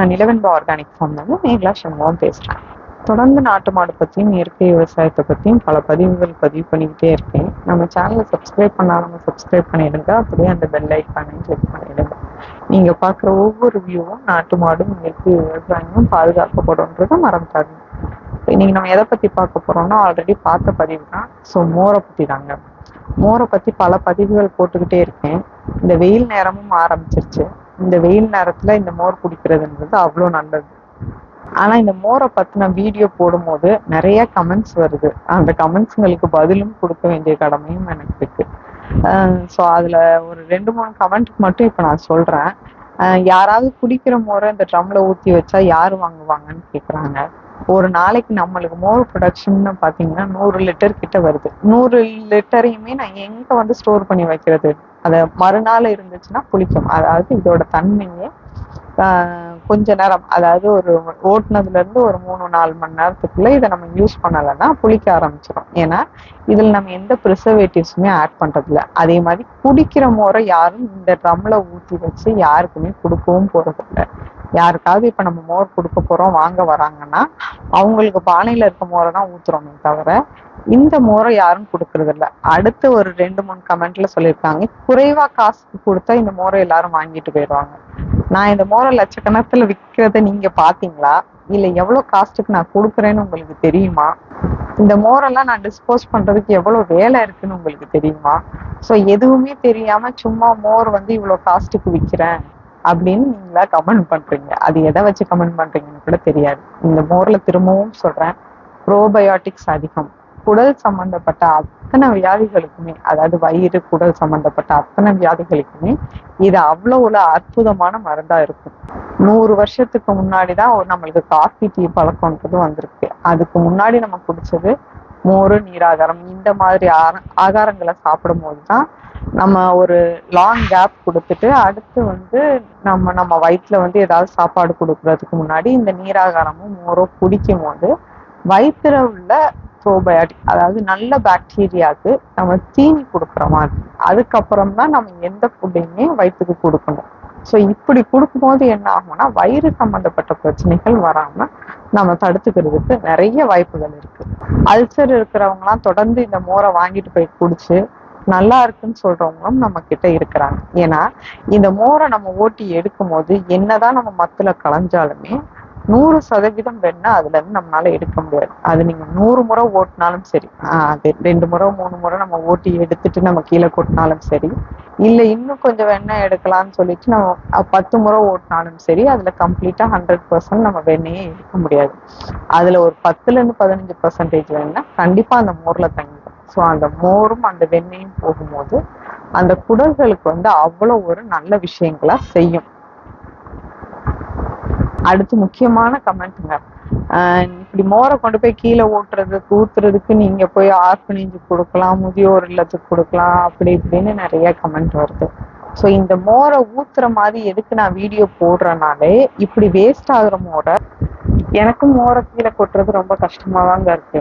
நான் நிலவென்பா ஆர்கானிக் ஃபார்ம்லேருந்து மேகலா சண்முகம் பேசுகிறேன் தொடர்ந்து நாட்டு மாடு பற்றியும் இயற்கை விவசாயத்தை பற்றியும் பல பதிவுகள் பதிவு பண்ணிக்கிட்டே இருக்கேன். நம்ம சேனலை சப்ஸ்கிரைப் பண்ணாலும் சப்ஸ்கிரைப் பண்ணிடுங்க. அப்படியே அந்த பெல் ஐக்கானையும் கிளிக் பண்ணிடுங்க. நீங்கள் பார்க்குற ஒவ்வொரு வியூவும் நாட்டு மாடும் இயற்கை விவசாயமும் பாதுகாக்கப்படும்ன்றதை மறந்துட்டாங்க இன்னைக்கு நம்ம எதை பற்றி பார்க்க போகிறோம்னா ஆல்ரெடி பார்த்த பதிவு தான். ஸோ மோரை பற்றி தாங்க. மோரை பற்றி பல பதிவுகள் போட்டுக்கிட்டே இருக்கேன். இந்த வெயில் நேரமும் ஆரம்பிச்சிருச்சு. இந்த வெயில் நேரத்துல இந்த மோர் குடிக்கிறதுன்றது அவ்வளோ நல்லது. ஆனா இந்த மோரை பத்தின வீடியோ போடும்போது நிறைய கமெண்ட்ஸ் வருது. அந்த கமெண்ட்ஸுங்களுக்கு பதிலும் கொடுக்க வேண்டிய கடமையும் எனக்கு இருக்கு. ஸோ அதுல ஒரு ரெண்டு மூணு கமெண்ட் மட்டும் இப்போ நான் சொல்றேன். யாராவது குடிக்கிற முறை இந்த ட்ரம்ல ஊத்தி வச்சா யாரு வாங்குவாங்கன்னு கேக்குறாங்க. ஒரு நாளைக்கு நம்மளுக்கு மோர் ப்ரொடக்ஷன் பாத்தீங்கன்னா நூறு லிட்டர் கிட்ட வருது. நூறு லிட்டரையுமே நான் எங்க வந்து ஸ்டோர் பண்ணி வைக்கிறது? அதை மறுநாள் இருந்துச்சுன்னா புளிக்கும். அதாவது இதோட தன்மையே ஆஹ் கொஞ்ச நேரம் அதாவது ஒரு ஓட்டுனதுல இருந்து ஒரு மூணு நாலு மணி நேரத்துக்குள்ள இதை நம்ம யூஸ் பண்ணலைன்னா புளிக்க ஆரம்பிச்சிடும் ஏன்னா இதுல நம்ம எந்த ப்ரிசர்வேட்டிவ்ஸுமே ஆட் பண்றதில்ல. அதே மாதிரி குடிக்கிற முறை யாரும் இந்த ட்ரம்ல ஊத்தி வச்சு யாருக்குமே கொடுக்கவும் போறது யாருக்காவது இப்ப நம்ம மோர் கொடுக்க போறோம் வாங்க வராங்கன்னா அவங்களுக்கு பானையில இருக்க மோரை தான் ஊத்துறோமே தவிர இந்த மோரை யாரும் கொடுக்கறது இல்ல அடுத்து ஒரு ரெண்டு மூணு கமெண்ட்ல சொல்லியிருக்காங்க குறைவா காசுக்கு கொடுத்தா இந்த மோரை எல்லாரும் வாங்கிட்டு போயிடுவாங்க. நான் இந்த மோரை லட்சக்கணக்கில் விற்கிறத நீங்க பாத்தீங்களா? இல்ல எவ்வளவு காஸ்ட்டுக்கு நான் கொடுக்குறேன்னு உங்களுக்கு தெரியுமா? இந்த மோரெல்லாம் நான் டிஸ்போஸ் பண்றதுக்கு எவ்வளவு வேலை இருக்குன்னு உங்களுக்கு தெரியுமா? ஸோ எதுவுமே தெரியாம சும்மா மோர் வந்து இவ்வளோ காஸ்ட்டுக்கு விற்கிறேன் அப்படின்னு நீங்களா கமெண்ட் பண்றீங்க. அது எதை வச்சு கமெண்ட் பண்றீங்கன்னு கூட தெரியாது. இந்த மோர்ல திரும்பவும் சொல்றேன். ப்ரோபயோட்டிக்ஸ் அதிகம். குடல் சம்பந்தப்பட்ட அத்தனை வியாதிகளுக்குமே அதாவது வயிறு குடல் சம்பந்தப்பட்ட அத்தனை வியாதிகளுக்குமே இது அவ்வளோ ஒரு அற்புதமான மருந்தா இருக்கும். நூறு வருஷத்துக்கு முன்னாடி தான் ஒரு நம்மளுக்கு காஃபி டீ பழக்கம்ன்றது வந்திருக்கு. அதுக்கு முன்னாடி நம்ம குடிச்சது மோர் நீராகாரம் இந்த மாதிரி ஆகாரங்களை சாப்பிடும் போது தான் நம்ம ஒரு லாங் கேப் கொடுத்துட்டு அடுத்து வந்து நம்ம நம்ம வயிற்றுல வந்து ஏதாவது சாப்பாடு கொடுக்கறதுக்கு முன்னாடி இந்த நீராகாரமும் மோரோ குடிக்கும் போது வயிற்றுல உள்ள ப்ரோபயாட்டிக் அதாவது நல்ல பாக்டீரியாவுக்கு நம்ம தீனி கொடுக்குற மாதிரி. அதுக்கப்புறம் தான் நம்ம எந்த ஃபுட்டையுமே வயிற்றுக்கு கொடுக்கணும். ஸோ இப்படி கொடுக்கும்போது என்ன ஆகும்னா வயிறு சம்மந்தப்பட்ட பிரச்சனைகள் வராமல் நம்ம தடுத்துக்கிறதுக்கு நிறைய வாய்ப்புகள் இருக்கு. அல்சர் இருக்கிறவங்கலாம் தொடர்ந்து இந்த மோரை வாங்கிட்டு போய் குடிச்சு நல்லா இருக்குன்னு சொல்றவங்களும் நம்ம கிட்ட இருக்கிறாங்க. ஏன்னா இந்த மோரை நம்ம ஓட்டி எடுக்கும் போது என்னதான் நம்ம மத்துல களைஞ்சாலுமே நூறு சதவீதம் வேணா அதுல இருந்து நம்மளால எடுக்க முடியாது. அது நீங்க நூறு முறை ஓட்டினாலும் சரி. அது ரெண்டு முறை மூணு முறை நம்ம ஓட்டி எடுத்துட்டு நம்ம கீழே கொட்டினாலும் சரி. இல்ல இன்னும் கொஞ்சம் வெண்ணெய் எடுக்கலாம்னு சொல்லிட்டு நம்ம பத்து முறை ஓட்டினாலும் சரி அதுல கம்ப்ளீட்டா ஹண்ட்ரட் பர்சன்ட் நம்ம வெண்ணையே எடுக்க முடியாது. அதுல ஒரு பத்துல இருந்து பதினஞ்சு பர்சன்டேஜ் வேணா கண்டிப்பா அந்த மோர்ல தங்கிடும். ஸோ அந்த மோரும் அந்த வெண்ணையும் போகும்போது அந்த குடல்களுக்கு வந்து அவ்வளோ ஒரு நல்ல விஷயங்களா செய்யும். அடுத்து முக்கியமான கமெண்ட்டுங்க. இப்படி மோரை கொண்டு போய் கீழே ஓட்டுறதுக்கு ஊத்துறதுக்கு நீங்க போய் ஆர்ஃபனேஜ் கொடுக்கலாம் முதியோர் இல்லத்துக்கு கொடுக்கலாம் அப்படி இப்படின்னு நிறைய கமெண்ட் வருது. ஸோ இந்த மோரை ஊத்துற மாதிரி எதுக்கு நான் வீடியோ போடுறேனாலே இப்படி வேஸ்ட் ஆகுற மோரை எனக்கும் மோரை கீழே கொட்டுறது ரொம்ப கஷ்டமா தாங்க இருக்கு.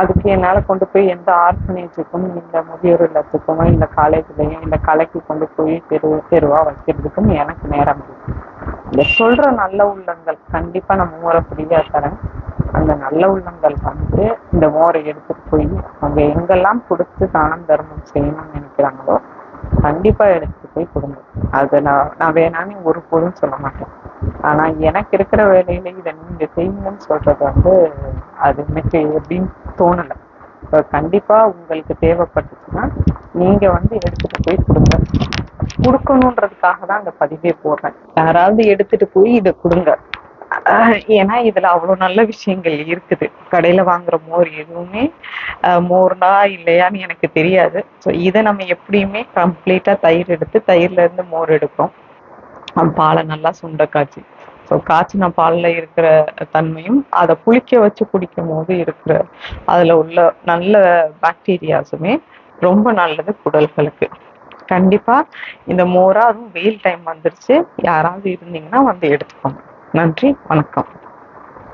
அதுக்கு என்னால கொண்டு போய் எந்த ஆர்ஃபனேஜுக்கும் இந்த முதியோர் இல்லத்துக்கும் இந்த காலேஜ்லயும் இந்த கலைக்கு கொண்டு போய் தெரு தெருவா வைக்கிறதுக்கும் எனக்கு நேரம் இல்லை. இந்த சொல்ற நல்ல உள்ளங்கள் கண்டிப்பா நான் மோரை ஃப்ரீயா தரேன். அந்த நல்ல உள்ளங்கள் வந்து இந்த மோரை எடுத்துட்டு போய் அவங்க எங்கெல்லாம் கொடுத்து தானம் தர்மம் செய்யணும்னு நினைக்கிறாங்களோ கண்டிப்பா எடுத்துட்டு போய் கொடுங்க. அதை நான் நான் வேணான்னு ஒரு பொருள் சொல்ல மாட்டேன். ஆனா எனக்கு இருக்கிற வேலையில இதை நீங்க செய்யுங்கன்னு சொல்றது வந்து அது எனக்கு எப்படின்னு தோணலை. இப்போ கண்டிப்பா உங்களுக்கு தேவைப்பட்டுச்சுன்னா நீங்க வந்து எடுத்துட்டு போய் கொடுங்க. கொடுக்கணுன்றதுக்காக தான் அந்த பதிவே போடுறேன். யாராவது எடுத்துட்டு போய் இதை கொடுங்க. ஏன்னா இதுல அவ்வளவு நல்ல விஷயங்கள் இருக்குது. கடையில வாங்குற மோர் எதுவுமே மோர்னா இல்லையான்னு எனக்கு தெரியாது. ஸோ இதை நம்ம எப்படியுமே கம்ப்ளீட்டா தயிர் எடுத்து தயிர்ல இருந்து மோர் எடுப்போம். பாலை நல்லா சுண்ட காய்ச்சி. ஸோ காய்ச்சின பாலில் இருக்கிற தன்மையும் அதை புளிக்க வச்சு குடிக்கும் போது இருக்கிற அதில் உள்ள நல்ல பாக்டீரியாஸுமே ரொம்ப நல்லது குடல்களுக்கு. கண்டிப்பா இந்த மோரா அதுவும் வெயில் டைம் வந்துருச்சு. யாராவது இருந்தீங்கன்னா வந்து எடுத்துக்கோங்க. நன்றி வணக்கம்.